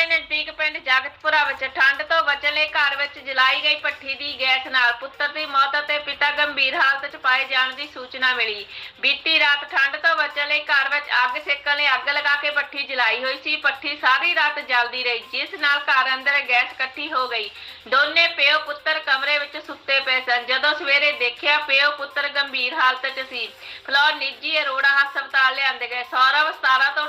ਦੇ ਨਜ਼ਦੀਕ ਪਿੰਡ ਜਗਤਪੁਰਾ ਵਿੱਚ ਠੰਡ ਤੋਂ ਬਚਣ ਲਈ ਘਰ ਵਿੱਚ ਜਲਾਈ ਗਈ ਭੱਠੀ ਦੀ ਗੈਸ ਨਾਲ ਪੁੱਤਰ ਦੀ ਮੌਤ ਅਤੇ ਪਿਤਾ ਗੰਭੀਰ ਹਾਲਤ 'ਚ ਪਾਏ ਜਾਣ ਦੀ ਸੂਚਨਾ ਮਿਲੀ। ਬੀਤੀ ਰਾਤ ਠੰਡ ਤੋਂ ਬਚਣ ਲਈ ਘਰ ਵਿੱਚ ਅੱਗ ਸੇਕਣ ਲਈ ਅੱਗ ਲਗਾ ਕੇ ਭੱਠੀ ਜਲਾਈ ਹੋਈ ਸੀ। ਭੱਠੀ ਸਾਰੀ ਰਾਤ ਜਲਦੀ ਰਹੀ, ਜਿਸ ਨਾਲ ਘਰ ਅੰਦਰ ਗੈਸ ਇਕੱਠੀ ਹੋ ਗਈ। ਦੋਨੇ ਪਿਓ ਪੁੱਤਰ ਕਮਰੇ ਵਿੱਚ ਸੁੱਤੇ ਪਏ ਸਨ। ਜਦੋਂ ਸਵੇਰੇ ਦੇਖਿਆ ਪਿਓ ਪੁੱਤਰ ਗੰਭੀਰ ਹਾਲਤ 'ਚ ਸੀ, ਫਲੋਰ ਨਿੱਜੀ ਅਰੋੜਾ ਹਸਪਤਾਲ ਲਿਆਂਦੇ ਗਏ। ਸੌਰਵ 17 ਤੋਂ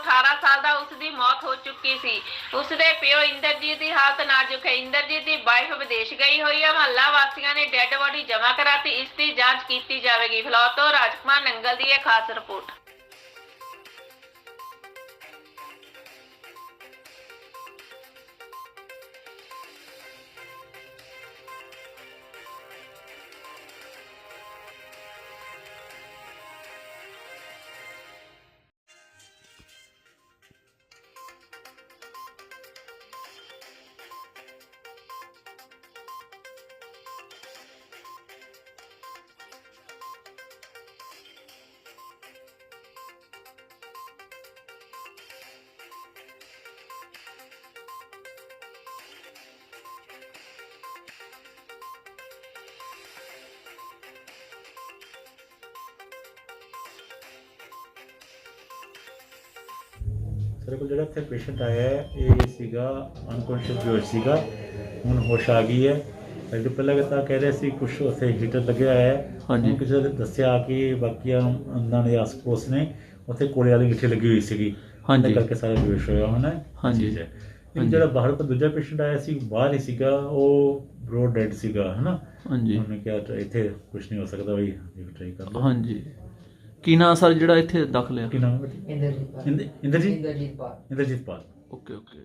ਚੁੱਕੀ ਸੀ। ਉਸ ਦੇ ਪਿਓ ਇੰਦਰਜੀਤ ਦੀ ਹਾਲਤ ਨਾਜ਼ੁਕ ਹੈ। ਇੰਦਰਜੀਤ ਦੀ ਵਾਈਫ ਵਿਦੇਸ਼ ਗਈ ਹੋਈ ਹੈ। ਮਹੱਲਾ ਵਾਸੀਆਂ ਨੇ ਡੈੱਡ ਬੋਡੀ ਜਮ੍ਹਾਂ ਕਰਾਤੀ। ਇਸ ਦੀ ਜਾਂਚ ਕੀਤੀ ਜਾਵੇਗੀ। ਫਲੌਰ ਤੋਂ ਰਾਜਕੁਮਾਰ ਨੰਗਲ ਦੀ ਇਹ ਖਾਸ ਰਿਪੋਰਟ। ਸਾਡੇ ਕੋਲ ਜਿਹੜਾ ਇੱਥੇ ਪੇਸ਼ੈਂਟ ਆਇਆ ਹੈ ਇਹ ਸੀਗਾ ਅਨਕੌਂਸ਼ੀਅਸ ਬੇਹੋਸ਼ ਸੀਗਾ ਹੁਣ ਹੋਸ਼ ਆ ਗਈ ਹੈ। ਪਹਿਲਾਂ ਕਿ ਤਾਂ ਕਹਿ ਰਹੇ ਸੀ ਕੁਝ ਉੱਥੇ ਹੀਟਰ ਲੱਗਿਆ ਹੋਇਆ ਹੈ। ਹਾਂਜੀ। ਕਿਸੇ ਨੇ ਦੱਸਿਆ ਕਿ ਬਾਕੀਆਂ ਅੰਨਾਂ ਦੇ ਆਸ-ਪਾਸ ਨੇ ਉੱਥੇ ਕੋਲੇ ਵਾਲੀ ਮਿੱਠੀ ਲੱਗੀ ਹੋਈ ਸੀਗੀ। ਹਾਂਜੀ। ਕਰਕੇ ਸਾਰਾ ਬੇਹੋਸ਼ ਹੋਇਆ ਹੋਣਾ ਹਾਂਜੀ। ਹਾਂਜੀ। ਜਿਹੜਾ ਬਾਹਰ ਤੋਂ ਦੂਜਾ ਪੇਸ਼ੈਂਟ ਆਇਆ ਸੀ ਬਾਹਰ ਹੀ ਸੀਗਾ ਉਹ ਬਰੋ ਡੈਡ ਸੀਗਾ ਹਨਾ? ਹਾਂਜੀ। ਉਹਨੇ ਕਿਹਾ ਇੱਥੇ ਕੁਝ ਨਹੀਂ ਹੋ ਸਕਦਾ ਬਈ ਟਰਾਈ ਕਰ ਲਓ। ਹਾਂਜੀ। ਕੀ ਨਾਂ ਸਰ ਜਿਹੜਾ ਇੱਥੇ ਦਾਖਲ ਆ? ਕੀ ਨਾਮ ਹੈ ਇੰਦਰਜੀਤ ਪਾਲ। ਇੰਦਰ- ਇੰਦਰਜੀਤ? ਇੰਦਰਜੀਤ ਪਾਲ। ਇੰਦਰਜੀਤ ਪਾਲ। Okay okay.